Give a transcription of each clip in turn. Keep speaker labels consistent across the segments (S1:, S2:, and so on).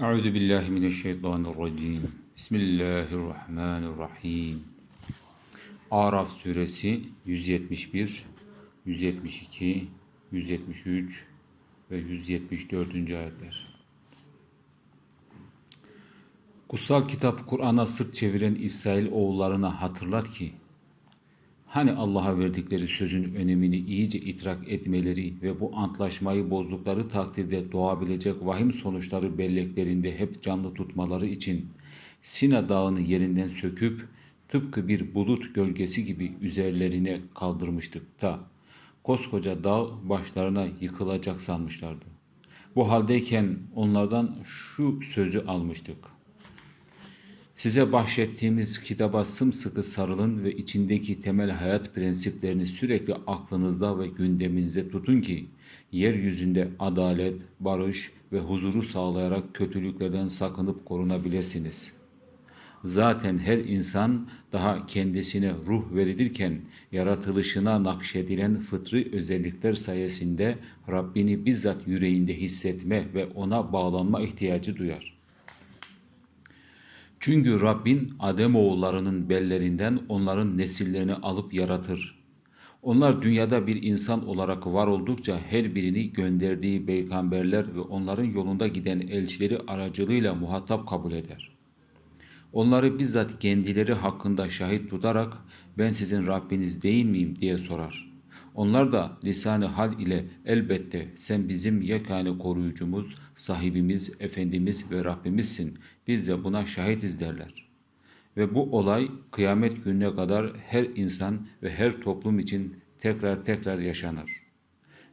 S1: Euzu billahi mineşşeytanirracim. Bismillahirrahmanirrahim. Araf suresi 171, 172, 173 ve 174. ayetler. Kutsal kitap Kur'an'a sırt çeviren İsrail oğullarına hatırlat ki Hani Allah'a verdikleri sözün önemini iyice idrak etmeleri ve bu antlaşmayı bozdukları takdirde doğabilecek vahim sonuçları belleklerinde hep canlı tutmaları için Sina dağını yerinden söküp tıpkı bir bulut gölgesi gibi üzerlerine kaldırmıştık da koskoca dağ başlarına yıkılacak sanmışlardı. Bu haldeyken onlardan şu sözü almıştık. Size bahşettiğimiz kitaba sımsıkı sarılın ve içindeki temel hayat prensiplerini sürekli aklınızda ve gündeminizde tutun ki yeryüzünde adalet, barış ve huzuru sağlayarak kötülüklerden sakınıp korunabilirsiniz. Zaten her insan daha kendisine ruh verilirken yaratılışına nakşedilen fıtri özellikler sayesinde Rabbini bizzat yüreğinde hissetme ve ona bağlanma ihtiyacı duyar. Çünkü Rabbin Adem oğullarının bellerinden onların nesillerini alıp yaratır. Onlar dünyada bir insan olarak var oldukça her birini gönderdiği peygamberler ve onların yolunda giden elçileri aracılığıyla muhatap kabul eder. Onları bizzat kendileri hakkında şahit tutarak ben sizin Rabbiniz değil miyim diye sorar. Onlar da lisanı hal ile elbette sen bizim yekâne koruyucumuz, sahibimiz, efendimiz ve Rabbimizsin. Biz de buna şahitiz derler. Ve bu olay kıyamet gününe kadar her insan ve her toplum için tekrar tekrar yaşanır.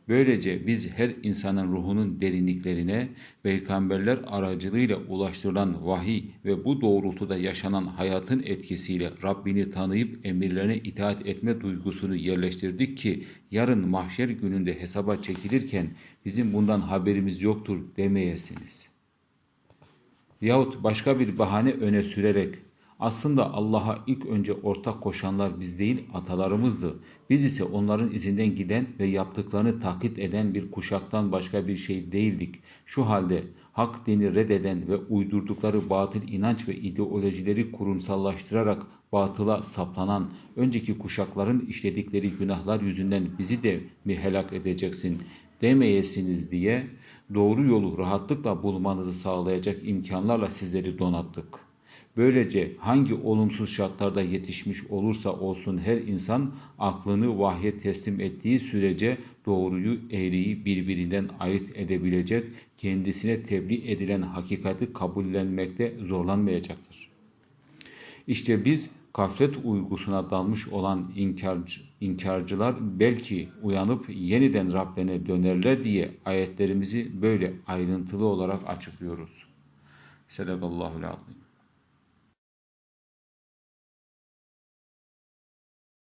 S1: Böylece biz her insanın ruhunun derinliklerine peygamberler aracılığıyla ulaştırılan vahiy ve bu doğrultuda yaşanan hayatın etkisiyle Rabbini tanıyıp emirlerine itaat etme duygusunu yerleştirdik ki yarın mahşer gününde hesaba çekilirken bizim bundan haberimiz yoktur demeyesiniz. Yahut başka bir bahane öne sürerek aslında Allah'a ilk önce ortak koşanlar biz değil atalarımızdı. Biz ise onların izinden giden ve yaptıklarını taklit eden bir kuşaktan başka bir şey değildik. Şu halde hak dini reddeden ve uydurdukları batıl inanç ve ideolojileri kurumsallaştırarak batıla saplanan önceki kuşakların işledikleri günahlar yüzünden bizi de mi helak edeceksin demeyesiniz diye doğru yolu rahatlıkla bulmanızı sağlayacak imkanlarla sizleri donattık.'' Böylece hangi olumsuz şartlarda yetişmiş olursa olsun her insan aklını vahye teslim ettiği sürece doğruyu eğriyi birbirinden ayırt edebilecek, kendisine tebliğ edilen hakikati kabullenmekte zorlanmayacaktır. İşte biz gaflet uygusuna dalmış olan inkarcı, inkarcılar belki uyanıp yeniden Rablerine dönerler diye ayetlerimizi böyle ayrıntılı olarak açıklıyoruz. Sadakallahu aleyhi